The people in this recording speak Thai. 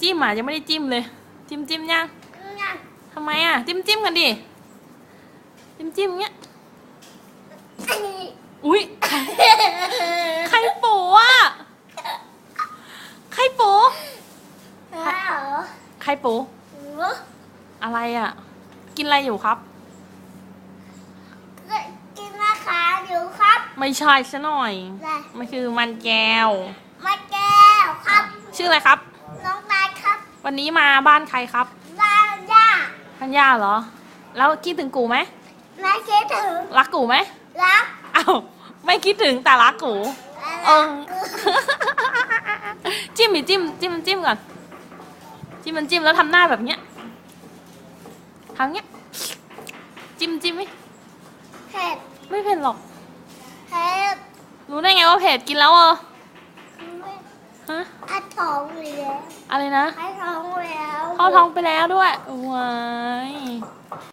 จิ้มอะยังไม่ได้จิ้มเลย จิ้มจิ้มยังทำไมอะ จิ้มจิ้มกันดิ จิ้มจิ้มเงี้ย อุ้ยใครโป๋อะใครโป๋ใครโป๋อะไรอะ กินอะไรอยู่ครับ กินมะขามอยู่ครับ ไม่ใช่ซะหน่อยอะไรมันคือมันแก้วมะแก้วครับ ชื่ออะไรครับ น้องนายครับ วันนี้มาบ้านใครครับลาย่าพันย่าเหรอ แล้วคิดถึงกูไหมแม่คิดถึง รักกูไหมรักอ้าวไม่คิดถึงแต่รักกูเออจิ้มดิจิ้มจิ้มจิ้มก่อนจิ้มมันจิ้มแล้วทำหน้าแบบเนี้ยทำเนี้ย จิ้มจิ้มไหมเผ็ดไม่เผ็ดหรอกเผ็ดรู้ได้ไงว่าเผ็ดกินแล้วเออไม่ ฮะอัดท้องแล้วอะไรนะให้ท้องแล้ว เข้าท้องไปแล้วด้วยว้าย